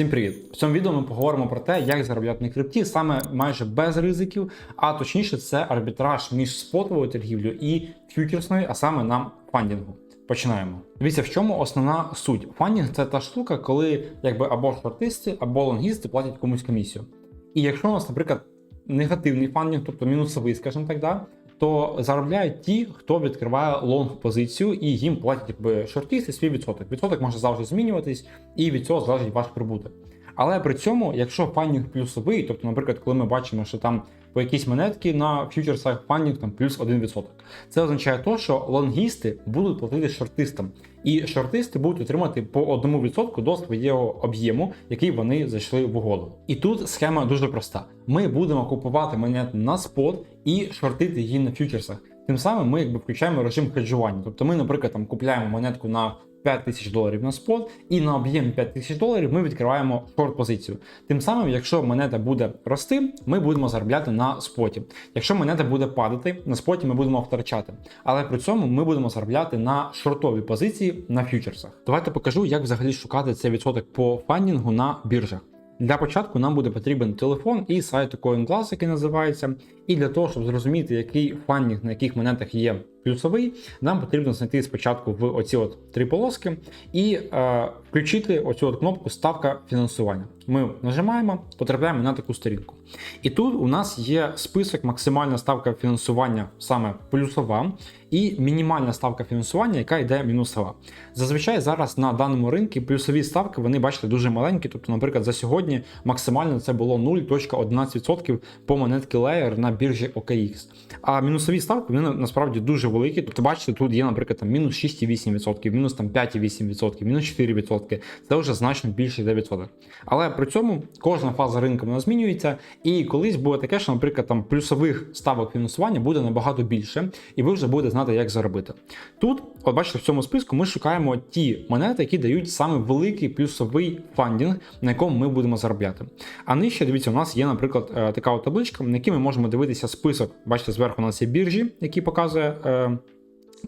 Всім привіт! В цьому відео ми поговоримо про те, як заробляти на крипті саме майже без ризиків, а точніше, це арбітраж між спотовою торгівлею і фьючерсною, а саме на фандінгу. Починаємо. Дивіться, в чому основна суть. Фандінг це та штука, коли якби або шортисти, або лонгісти платять комусь комісію. І якщо у нас, наприклад, негативний фандінг, тобто мінусовий, скажімо так, да, то заробляють ті, хто відкриває лонг позицію, і їм платять якби шортисти свій відсоток. Відсоток може завжди змінюватись, і від цього залежить ваш прибуток. Але при цьому, якщо фандінг плюсовий, тобто, наприклад, коли ми бачимо, що там по якійсь монетки на фьючерсах фандінг там плюс 1%, це означає то, що лонгісти будуть платити шортистам, і шортисти будуть отримати по 1% до свого об'єму, який вони зайшли в угоду. І тут схема дуже проста: ми будемо купувати монету на спот і шортити її на фьючерсах. Тим самим ми якби включаємо режим хеджування. Тобто ми, наприклад, там купляємо монетку на 5 тисяч доларів на спот, і на об'єм 5 тисяч доларів ми відкриваємо шорт позицію. Тим самим, якщо монета буде рости, ми будемо заробляти на споті. Якщо монета буде падати, на споті ми будемо втрачати. Але при цьому ми будемо заробляти на шортові позиції на фьючерсах. Давайте покажу, як взагалі шукати цей відсоток по фандінгу на біржах. Для початку нам буде потрібен телефон і сайт CoinClass, який називається. І для того, щоб зрозуміти, який фандінг на яких монетах є плюсовий, нам потрібно знайти спочатку в оці от три полоски і е, включити оцю от кнопку Ставка фінансування. Ми нажимаємо, потрапляємо на таку сторінку. І тут у нас є список максимальна ставка фінансування саме плюсова, і мінімальна ставка фінансування, яка йде мінусова. Зазвичай зараз на даному ринку плюсові ставки вони бачите дуже маленькі. Тобто, наприклад, за сьогодні максимально це було 0.11% по монетки Layer на біржі OKX. А мінусові ставки вони насправді дуже великі. Тобто, бачите, тут є, наприклад, там мінус 6,8%, мінус там 5,8%, мінус 4%. Це вже значно більше йде відсоток. Але при цьому кожна фаза ринку вона змінюється, і колись буде таке, що, наприклад, там плюсових ставок фінансування буде набагато більше, і ви вже будете знати, як заробити. Тут, от бачите, в цьому списку ми шукаємо ті монети, які дають саме великий плюсовий фандінг, на якому ми будемо заробляти. А нижче, дивіться, у нас є, наприклад, е, така от табличка, на якій ми можемо дивитися список. Бачите, зверху у нас є біржі, які показує. Е,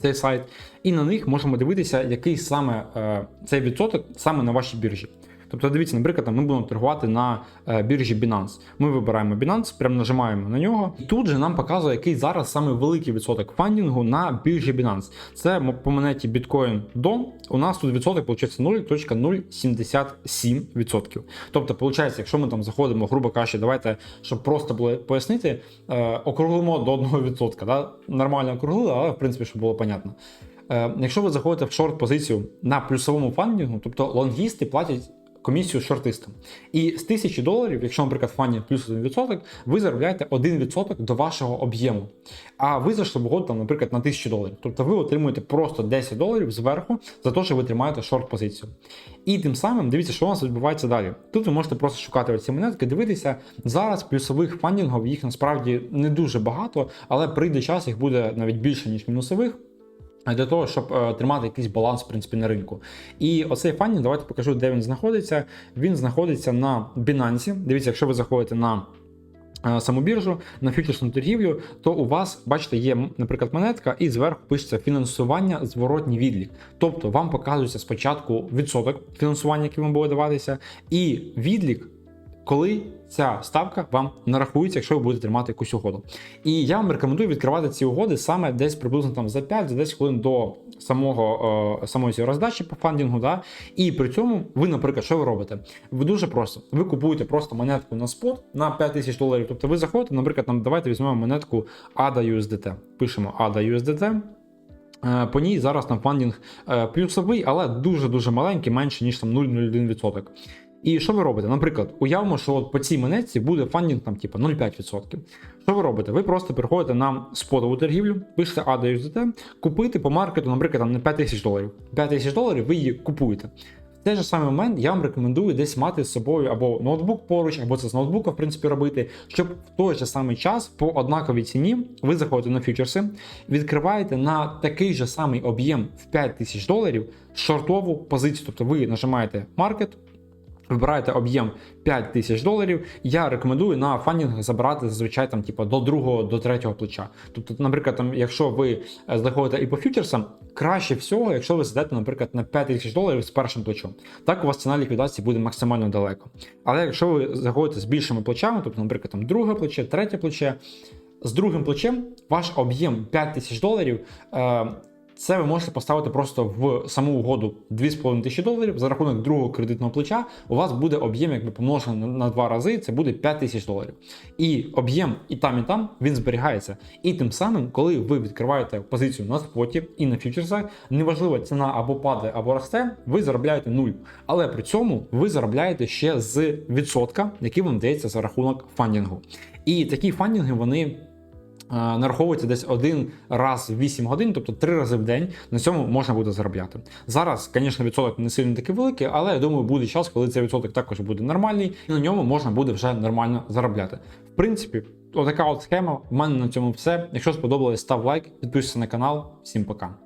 Цей сайт, і на них можемо дивитися, який саме е, цей відсоток саме на вашій біржі. Тобто, дивіться, наприклад, ми будемо торгувати на е, біржі Binance. Ми вибираємо Binance, прямо нажимаємо на нього, і тут же нам показує, який зараз саме великий відсоток фандінгу на біржі Binance. Це по монеті Bitcoin DOM. У нас тут відсоток виходить 0.077%. Тобто, виходить, якщо ми там заходимо, грубо кажучи, давайте, щоб просто було пояснити, е, округлимо до 1%. Да? Нормально округлили, але в принципі, щоб було понятно. Е, якщо ви заходите в шорт позицію на плюсовому фандінгу, тобто лонгісти платять комісію шортистам. І з 1000 доларів, якщо, наприклад, фані плюс 1%, ви заробляєте 1% до вашого об'єму. А ви зайшли в угоду, там, наприклад, на 1000 доларів. Тобто ви отримуєте просто 10 доларів зверху за те, що ви тримаєте шорт-позицію. І тим самим дивіться, що у нас відбувається далі. Тут ви можете просто шукати ці монетки, дивитися. Зараз плюсових фандінгів їх насправді не дуже багато, але прийде час, їх буде навіть більше, ніж мінусових. Для того, щоб е, тримати якийсь баланс в принципі, на ринку. І оцей фандінг, давайте покажу, де він знаходиться. Він знаходиться на Binance. Дивіться, якщо ви заходите на е, саму біржу, на фьючерсну торгівлю, то у вас, бачите, є, наприклад, монетка, і зверху пишеться фінансування зворотній відлік. Тобто вам показується спочатку відсоток фінансування, який вам буде даватися, і відлік. Коли ця ставка вам нарахується, якщо ви будете тримати якусь угоду. І я вам рекомендую відкривати ці угоди саме десь приблизно там за 5-10 хвилин до самого е, самої цієї роздачі по фандінгу. Да? І при цьому ви, наприклад, що ви робите? Ви дуже просто. Ви купуєте просто монетку на спот на 5 тисяч доларів. Тобто ви заходите, наприклад, там давайте візьмемо монетку ADA USDT. Пишемо ADA USDT. Е, По ній зараз там фандінг е, плюсовий, але дуже-дуже маленький, менше ніж там 0,01%. І що ви робите? Наприклад, уявимо, що от по цій монетці буде фандінг там, типу, 0,5%. Що ви робите? Ви просто приходите на спотову торгівлю, пишете ADUSDT, купити по маркету, наприклад, там на 5 тисяч доларів. 5 тисяч доларів ви її купуєте. В той же самий момент я вам рекомендую десь мати з собою або ноутбук поруч, або це з ноутбука, в принципі, робити, щоб в той же самий час по однаковій ціні ви заходите на фьючерси, відкриваєте на такий же самий об'єм в 5 тисяч доларів шортову позицію. Тобто ви нажимаєте маркет Вибираєте об'єм 5 тисяч доларів. Я рекомендую на фандінг забирати зазвичай там, типу, до другого, до третього плеча. Тобто, наприклад, там, якщо ви е, заходите і по фьючерсам, краще всього, якщо ви сидите, наприклад, на 5 тисяч доларів з першим плечом. Так у вас ціна ліквідації буде максимально далеко. Але якщо ви заходите з більшими плечами, тобто, наприклад, там друге плече, третє плече, з другим плечем ваш об'єм 5 тисяч доларів. Е, це ви можете поставити просто в саму угоду 2,5 тисячі доларів за рахунок другого кредитного плеча. У вас буде об'єм, якби помножений на- на два рази, це буде 5 тисяч доларів. І об'єм і там, і там він зберігається. І тим самим, коли ви відкриваєте позицію на споті і на фьючерсах, неважливо ціна або падає, або росте, ви заробляєте нуль. Але при цьому ви заробляєте ще з відсотка, який вам дається за рахунок фандінгу. І такі фандінги вони. Е, Нараховується десь один раз в 8 годин, тобто три рази в день. На цьому можна буде заробляти. Зараз, звісно, відсоток не сильно такий великий, але я думаю, буде час, коли цей відсоток також буде нормальний, і на ньому можна буде вже нормально заробляти. В принципі, отака от схема. В мене на цьому все. Якщо сподобалось, став лайк, підписуйся на канал. Всім пока.